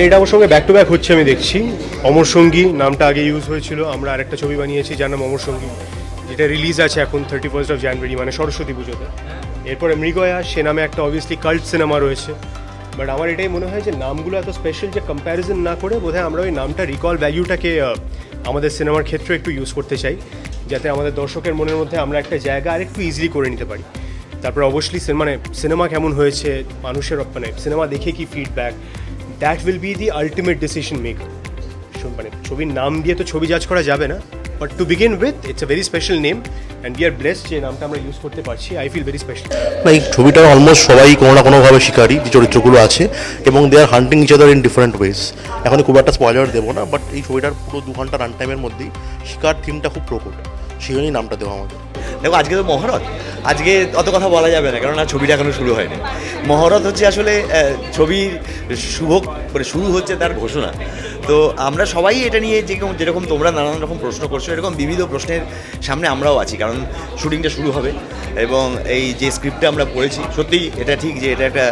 এটা আমার সঙ্গে ব্যাক টু ব্যাক হচ্ছে আমি দেখছি। অমর সঙ্গী নামটা আগে ইউজ হয়েছিল। আমরা আরেকটা ছবি বানিয়েছি, যার নাম অমর সঙ্গী। যেটা রিলিজ আছে এখন থার্টি ফার্স্ট অফ জানুয়ারি মানে সরস্বতী পুজোতে। এরপরে মৃগয়া, সে নামে একটা অবভিয়াসলি কাল্ট সিনেমা রয়েছে। বাট আমার এটাই মনে হয় যে নামগুলো এত স্পেশাল যে কম্প্যারিজন না করে বোধহয় আমরা ওই নামটা রিকল ভ্যালিউটাকে আমাদের সিনেমার ক্ষেত্রে একটু ইউজ করতে চাই। যাতে আমাদের দর্শকের মনের মধ্যে আমরা একটা জায়গা আর একটু ইজিলি করে নিতে পারি। তারপর অবশ্যই মানে সিনেমা কেমন হয়েছে, মানুষের মানে সিনেমা দেখে কি feedback that will be the ultimate decision make মানে ছবির নাম দিয়ে তো ছবি জাজ করা যাবে না। But to begin with it's a very special name and we are যে নামটা আমরা ইউজ করতে পারছি। আই ফিল ভেরি স্পেশাল না, এই ছবিটা অলমোস্ট সবাই কোনো না কোনোভাবে শিকারি, যে চরিত্রগুলো আছে, এবং they are hunting each other in different ways এখন খুব একটা স্পয়লার দেবো না বাট এই ছবিটার পুরো দু ঘণ্টা রান টাইমের মধ্যেই শিকার থিমটা খুব প্রকট। সেই জন্যই নামটা দেওয়া আমাদের দেখো আজকে তো মহরত। আজকে অত কথা বলা যাবে না কেননা ছবিটা এখনও শুরু হয়নি। মহরত হচ্ছে আসলে ছবির শুভ মানে শুরু হচ্ছে তার ঘোষণা। তো আমরা সবাই এটা নিয়ে যেরকম যেরকম তোমরা নানান রকম প্রশ্ন করছ এরকম বিবিধ প্রশ্নের সামনে আমরাও আছি কারণ শুটিংটা শুরু হবে। এবং এই যে স্ক্রিপ্টটা আমরা পড়েছি সত্যিই এটা ঠিক যে এটা একটা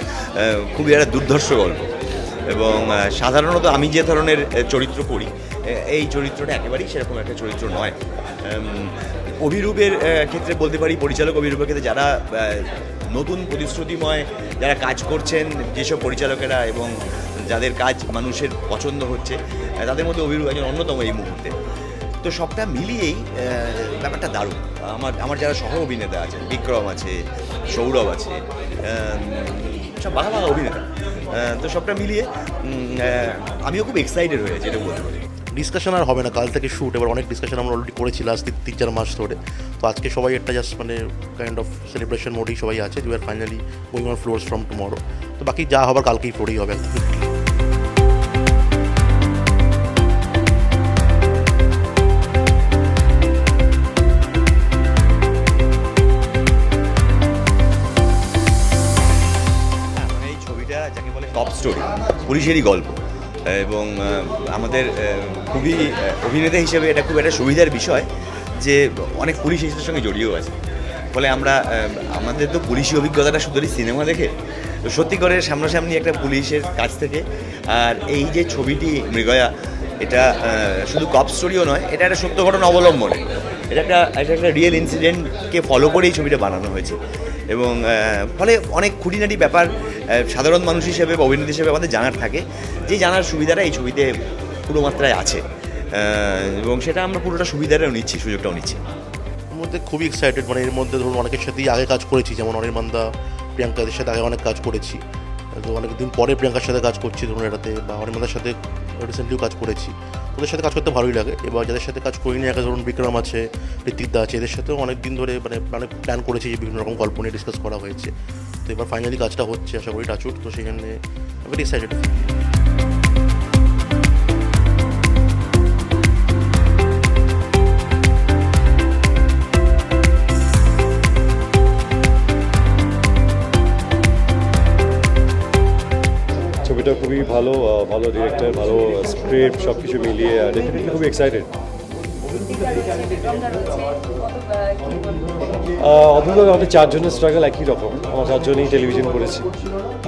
খুবই একটা দুর্ধর্ষ গল্প। এবং সাধারণত আমি যে ধরনের চরিত্র আহ, এই চরিত্রটা একেবারেই সেরকম একটা চরিত্র নয়। অভিরূপের ক্ষেত্রে বলতে পারি পরিচালক অভিরূপের ক্ষেত্রে যারা নতুন প্রতিশ্রুতিময় যারা কাজ করছেন, যেসব পরিচালকেরা এবং যাদের কাজ মানুষের পছন্দ হচ্ছে তাদের মধ্যে অভিরূপ একজন অন্যতম এই মুহূর্তে। তো সবটা মিলিয়েই ব্যাপারটা দারুণ। আমার আমার যারা সহ অভিনেতা আছে বিক্রম আছে, সৌরভ আছে সব বাঘা বাঘা অভিনেতা। তো সবটা মিলিয়ে আমিও খুব এক্সাইটেড হয়েছি এটা বলতে পারি। ডিসকাশন আর হবে না। কাল থেকে শ্যুট এবার অনেক ডিসকাশন আমরা অলরেডি করেছি লাস্ট তিন চার মাস ধরে। তো আজকে সবাই একটা জাস্ট মানে কাইন্ড অফ সেলিব্রেশন মোডেই সবাই আছে। You are finally going on floors from tomorrow তো বাকি যা হবার কালকেই ফ্লোরেই হবে। হ্যাঁ, মানে টপ স্টোরি পুলিশেরই গল্প। এবং আমাদের খুবই অভিনেতা হিসেবে এটা খুব একটা সুবিধার বিষয় যে অনেক পুলিশ এসের সঙ্গে জড়িয়েও আছে। ফলে আমরা আমাদের তো পুলিশি অভিজ্ঞতাটা শুধু সিনেমা দেখে। তো সত্যি করে সামনাসামনি একটা পুলিশের কাছ থেকে, আর এই যে ছবিটি, মৃগয়া, এটা শুধু কপ স্টোরিও নয়, এটা একটা সত্য ঘটনা অবলম্বনে। এটা একটা এটা একটা রিয়েল ইনসিডেন্টকে ফলো করে এই ছবিটা বানানো হয়েছে। এবং ফলে অনেক খুঁটিনাটি ব্যাপার সাধারণ মানুষ হিসেবে বা অভিনেতা হিসেবে আমাদের জানার থাকে। যে জানার সুবিধাটা এই ছবিতে পুরো মাত্রায় আছে। এবং সেটা আমরা পুরোটা সুবিধাটাও নিচ্ছি, সুযোগটাও নিচ্ছি। মধ্যে খুবই এক্সাইটেড মানে এর মধ্যে ধরুন অনেকের সাথেই আগে কাজ করেছি, যেমন অনির্বাণদা প্রিয়াঙ্কাদের সাথে আগে অনেক কাজ করেছি। তো অনেকদিন পরে প্রিয়াঙ্কার সাথে কাজ করছি ধরুন এটাতে, বা অনির্বাণদার সাথে রিসেন্টলিও কাজ করেছি। ওদের সাথে কাজ করতে ভালোই লাগে। এবার যাদের সাথে কাজ করিনি একা ধরুন বিক্রম আছে ঋতিকদা আছে, এদের সাথেও অনেক দিন ধরে মানে অনেক প্ল্যান করেছি যে বিভিন্ন রকম গল্প নিয়ে ডিসকাস করা হয়েছে। তো এবার ফাইনালি কাজটা হচ্ছে, আশা করি টাচুট তো সেখানে আমি ডিসাইডেড ছবিটা খুবই ভালো ভালো ডিরেক্টর ভালো স্ক্রিপ্ট সব কিছু মিলিয়ে ডেফিনেটলি খুবই এক্সাইটেড অভিভাবক আমাদের চারজনের স্ট্রাগল একই রকম। আমরা চারজনই টেলিভিশন করেছি।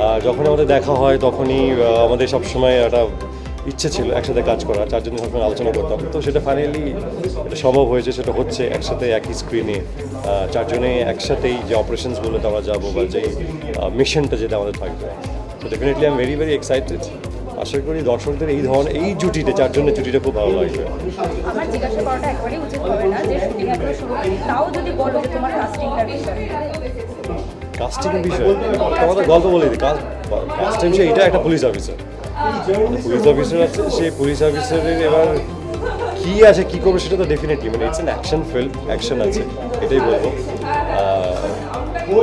আর যখন আমাদের দেখা হয়, তখনই আমাদের সবসময় একটা ইচ্ছে ছিল একসাথে কাজ করা চারজনের সবসময় আলোচনা করতাম। তো সেটা ফাইনালি এটা সম্ভব হয়েছে, সেটা হচ্ছে একসাথে একই স্ক্রিনে চারজনে একসাথেই যে অপারেশনসগুলোতে আমরা যাব বা যে মিশনটা যেটা আমাদের থাকবে। তো definitely I am very very excited আশা করি দর্শকদের এই ধরনের এই জুটিটা চারজনের জুটিটা খুব ভালো লাগবে। আমার জিজ্ঞাসা করাটা একবারেই উচিত হবে না যে শুটিং এখনও শুরু তাও যদি বলো যে তোমার কাস্টিংয়ের বিষয়। তোমাদের গল্প বলে দিই। কাস্টিং সে এটা একটা পুলিশ অফিসার পুলিশ অফিসার আছে সেই পুলিশ অফিসারের এবার কি আছে কি করবে সেটা তো ডেফিনেটলি মানে it's an action film action আছে এটাই বলব।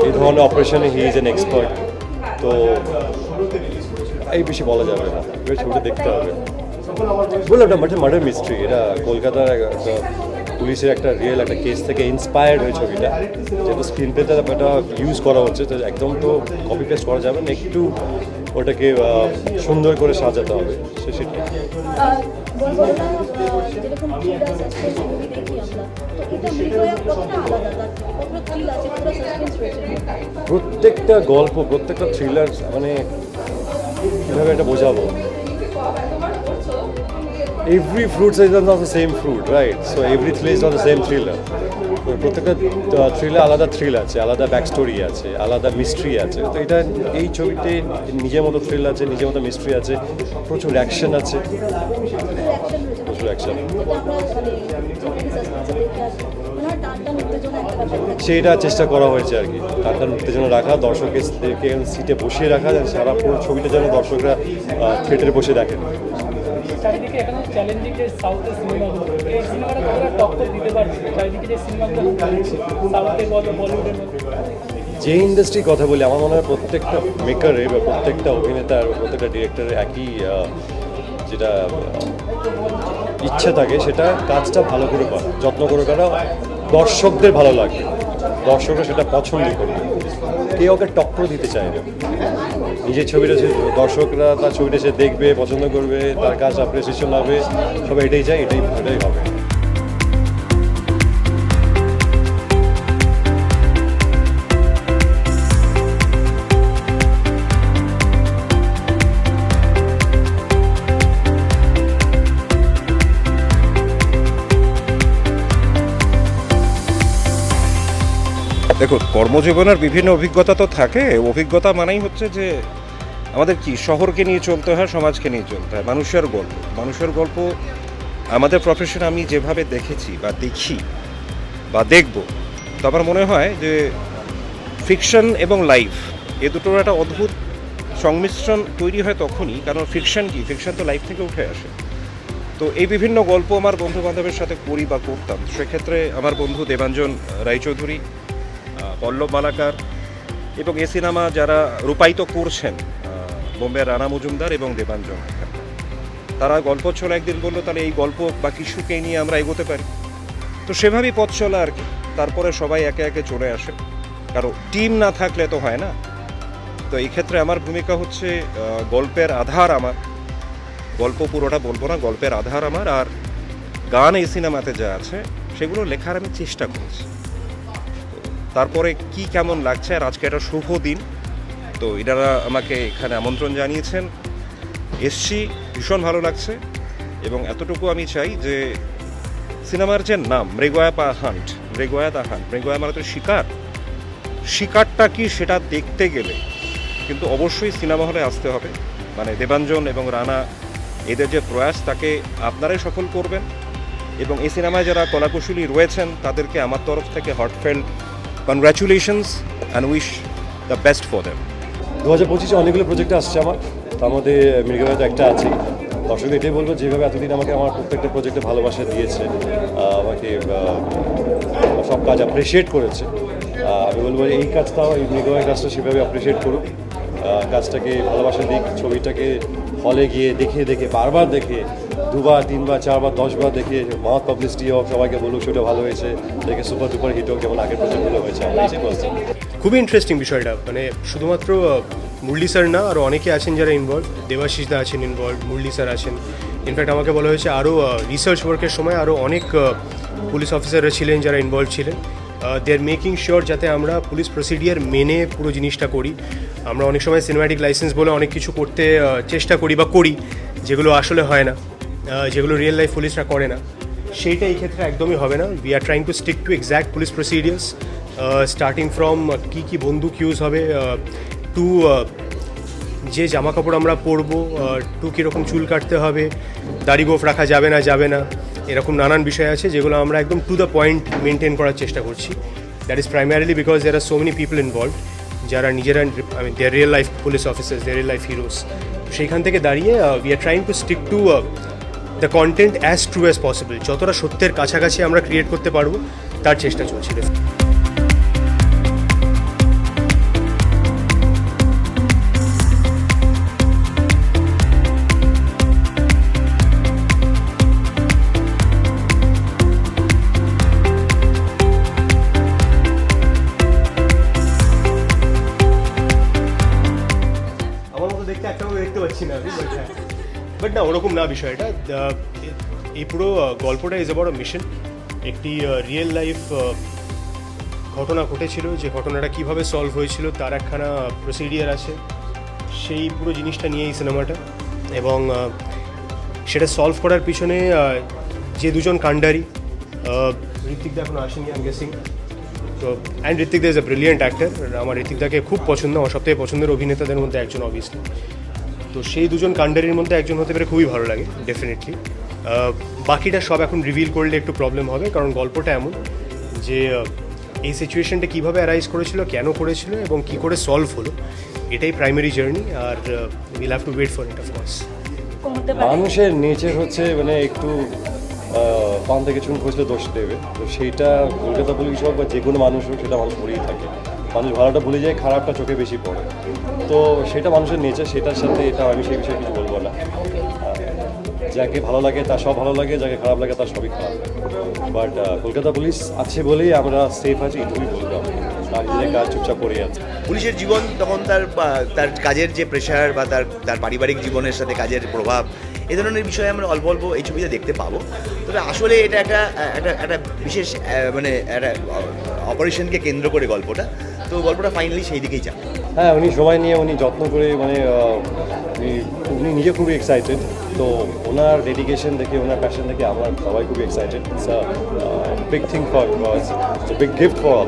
এই ধরনের অপারেশনে হি ইজ এন এক্সপার্ট তো এই বেশি বলা যাবে না। এবার ছবিটা দেখতে হবে। বললাম এটা মাঠে মার্ডার মিস্ট্রি এটা কলকাতার একটা পুলিশের একটা রিয়েল একটা কেস থেকে ইন্সপায়ার্ড হয়ে ছবিটা। যেহেতু স্ক্রিন প্লেতে এটা ইউজ করা হচ্ছে তো একদম তো কপি পেস্ট করা যাবে না। একটু ওটাকে সুন্দর করে সাজাতে হবে। সে রয়েছে? প্রত্যেকটা গল্প প্রত্যেকটা থ্রিলার মানে কীভাবে এটা বোঝাবো। Every is not the same fruit, right? So every thriller is not the same thriller. তো প্রত্যেকটা থ্রিলার আলাদা থ্রিল আছে আলাদা ব্যাক স্টোরি আছে আলাদা মিস্ট্রি আছে। তো এটা এই ছবিতে নিজের মতো থ্রিল আছে নিজের মতো মিস্ট্রি আছে প্রচুর অ্যাকশন আছে। প্রচুর অ্যাকশন সেইটা চেষ্টা করা হয়েছে আর কি। টানটান উত্তেজনা রাখা দর্শকদেরকে সিটে বসিয়ে রাখা যেন সারা পুরো ছবিটা যেন দর্শকরা থিয়েটারে বসে দেখেন। যে ইন্ডাস্ট্রি কথা বলি আমার মনে হয় প্রত্যেকটা মেকারে বা প্রত্যেকটা অভিনেতার প্রত্যেকটা ডিরেক্টরের একই যেটা ইচ্ছে থাকে সেটা কাজটা ভালো করে করা যত্ন করে করা দর্শকদের ভালো লাগবে দর্শকরা সেটা পছন্দ করবে কেউ ওকে টক্কর দিতে চায় না। নিজের ছবিটা সে দর্শকরা তার ছবিটা সে দেখবে, পছন্দ করবে, তার কাজ অ্যাপ্রিসিয়েশন হবে সবাই এটাই চাই এটাই এটাই হবে। দেখুন কর্মজীবনের বিভিন্ন অভিজ্ঞতা তো থাকে। অভিজ্ঞতা মানেই হচ্ছে যে, আমাদের কি? শহরকে নিয়ে চলতে হয়, সমাজকে নিয়ে চলতে হয়। মানুষের গল্প। মানুষের গল্প, আমাদের প্রফেশন আমি যেভাবে দেখেছি বা দেখি বা দেখব, তো আমার মনে হয় যে ফিকশন এবং লাইফ এ দুটোর একটা অদ্ভুত সংমিশ্রণ তৈরি হয় তখনই, কারণ ফিকশন কি? ফিকশন তো লাইফ থেকে উঠে আসে। তো এই বিভিন্ন গল্প আমার বন্ধু বান্ধবের সাথে করি বা করতাম। সেক্ষেত্রে আমার বন্ধু দেবাঞ্জন রায়চৌধুরী পল্লব মালাকার এবং এ সিনেমা যারা রূপায়িত করছেন আহ, বোম্বে রানা মজুমদার এবং দেবাঞ্জন তারা গল্প চলে একদিন বলল তাহলে এই গল্প বা কিছুকে নিয়ে আমরা এগোতে পারি? তো সেভাবেই পথ চলা আর কি। তারপরে সবাই একে একে চলে আসে। কারণ টিম না থাকলে তো হয় না। তো এই ক্ষেত্রে আমার ভূমিকা হচ্ছে গল্পের আধার আমার। গল্প পুরোটা বলব না গল্পের আধার আমার। আর গান এই সিনেমাতে যা আছে সেগুলো লেখার আমি চেষ্টা করছি। তারপরে কি কেমন লাগছে? আর আজকে একটা শুভ দিন। তো এনারা আমাকে এখানে আমন্ত্রণ জানিয়েছেন। এসছি, ভীষণ ভালো লাগছে। এবং এতটুকু আমি চাই যে সিনেমার যে নাম, মৃগয়া পা হান্ট, মৃগয়া দা হান্ট, মৃগয়া মানে তো শিকার, শিকারটা কি সেটা দেখতে গেলে কিন্তু অবশ্যই সিনেমা হলে আসতে হবে। মানে দেবাঞ্জন এবং রানা, এদের যে প্রয়াস, তাকে আপনারাই সফল করবেন। এবং এই সিনেমায় যারা কলাকুশলী রয়েছেন, তাদেরকে আমার তরফ থেকে heartfelt congratulations and wish the best for them দু হাজার পঁচিশে অনেকগুলো প্রজেক্ট আসছে আমার। তার মধ্যে মৃগবাদ একটা আছে। দর্শক এটাই বলব যেভাবে এতদিন আমাকে আমার প্রত্যেকটা প্রজেক্টে ভালোবাসা দিয়েছে আমাকে সব কাজ অ্যাপ্রিসিয়েট করেছে। আমি বলব এই কাজটাও, এই মৃগবাদ কাজটা সেভাবে অ্যাপ্রিসিয়েট করুক। কাজটাকে ভালোবাসা দিক ছবিটাকে হলে গিয়ে দেখে দেখে, বারবার দেখে, দুবার, তিনবার, চারবার, দশবার দেখে মহৎ পাবলিসিটি হোক, সবাইকে বলুক সেটা ভালো হয়েছে, দেখে সুপার ডুপার হিট হোক, যেমন আগের প্রজেক্টগুলো হয়েছে খুবই ইন্টারেস্টিং বিষয়টা মানে শুধুমাত্র মুরলি স্যার না আরও অনেকে আছেন যারা ইনভলভ দেবাশিস দা আছেন ইনভলভ মুরলি স্যার আছেন। ইনফ্যাক্ট আমাকে বলা হয়েছে আরও রিসার্চ ওয়ার্কের সময় আরও অনেক পুলিশ অফিসাররা ছিলেন, যারা ইনভলভ ছিলেন। দে আর মেকিং শিওর যাতে আমরা পুলিশ প্রসিডিয়ার মেনে পুরো জিনিসটা করি। আমরা অনেক সময় সিনেম্যাটিক লাইসেন্স বলে অনেক কিছু করতে চেষ্টা করি বা করি, যেগুলো আসলে হয় না যেগুলো রিয়েল লাইফ পুলিশরা করে না। সেইটা এই ক্ষেত্রে একদমই হবে না। We are trying to stick to exact police procedures starting from কী কী বন্দুক ইউজ হবে টু যে জামা কাপড় আমরা পরবো টু কীরকম চুল কাটতে হবে, দাড়ি গোফ রাখা যাবে না যাবে না। এরকম নানান বিষয় আছে যেগুলো আমরা একদম টু দ্য পয়েন্ট মেনটেন করার চেষ্টা করছি। That is primarily because there are so many people involve যারা নিজেরা I mean their real life police officers their real life heroes সেইখান থেকে দাঁড়িয়ে we are trying to stick to the content as true as possible যতটা সত্যের কাছাকাছি আমরা create করতে পারব, তার চেষ্টা চলছিল মতো দেখতে পাচ্ছি না আমি বাট না, ওরকম না বিষয়টা। এই পুরো গল্পটা ইজ বড় মিশন একটি রিয়েল লাইফ ঘটনা ঘটেছিল। যে ঘটনাটা কীভাবে সলভ হয়েছিল, তার একখানা প্রসিডিয়ার আছে। সেই পুরো জিনিসটা নিয়ে এই সিনেমাটা এবং সেটা সলভ করার পিছনে যে দুজন কাণ্ডারি ঋত্বিক দা এখন আসেনি আই গেসিং তো and Ritwik da is a brilliant actor আমার ঋত্বিক দাকে খুব পছন্দ, আমার সবথেকে পছন্দের অভিনেতাদের মধ্যে একজন অবভিয়াসলি তো সেই দুজন কাণ্ডারির মধ্যে একজন হতে পেরে খুবই ভালো লাগে ডেফিনেটলি বাকিটা সব এখন রিভিল করলে একটু প্রবলেম হবে কারণ গল্পটা এমন যে এই সিচুয়েশনটা কীভাবে অ্যারাইজ করেছিল কেন করেছিল এবং কী করে সলভ হলো এটাই primary journey R will have to wait for it of course মানুষের নেচার হচ্ছে মানে একটু পান থেকে চুন খসলে দোষ দেবে। তো সেইটা কলকাতা পুলিশ হোক বা যে কোনো মানুষ হোক সেটা মানুষ করেই থাকে। মানুষ ভালোটা ভুলে যায়, খারাপটা চোখে বেশি পড়ে। তো সেটা মানুষের নেচার সেটার সাথে এটা আমি সেই বিষয়ে কিছু বলব না। যাকে ভালো লাগে তার সব ভালো লাগে, যাকে খারাপ লাগে তার সবই খারাপ বাট কলকাতা পুলিশ আছে বলেই আমরা সেফ আছি, এটুকুই বলব কাজ করে পুলিশের জীবন তখন তার তার কাজের যে প্রেশার বা তার তার পারিবারিক জীবনের সাথে কাজের প্রভাব, এ ধরনের বিষয়ে আমরা অল্প অল্প এই ছবিতে দেখতে পাবো। তবে আসলে এটা একটা একটা একটা বিশেষ মানে একটা অপারেশনকে কেন্দ্র করে গল্পটা। তো গল্পটা ফাইনালি সেই দিকেই যাবে হ্যাঁ উনি সময় নিয়ে উনি যত্ন করে মানে উনি নিজে খুবই এক্সাইটেড তো ওনার ডেডিকেশন দেখে, ওনার প্যাশন দেখে আমার সবাই খুবই excited big thing for big gift for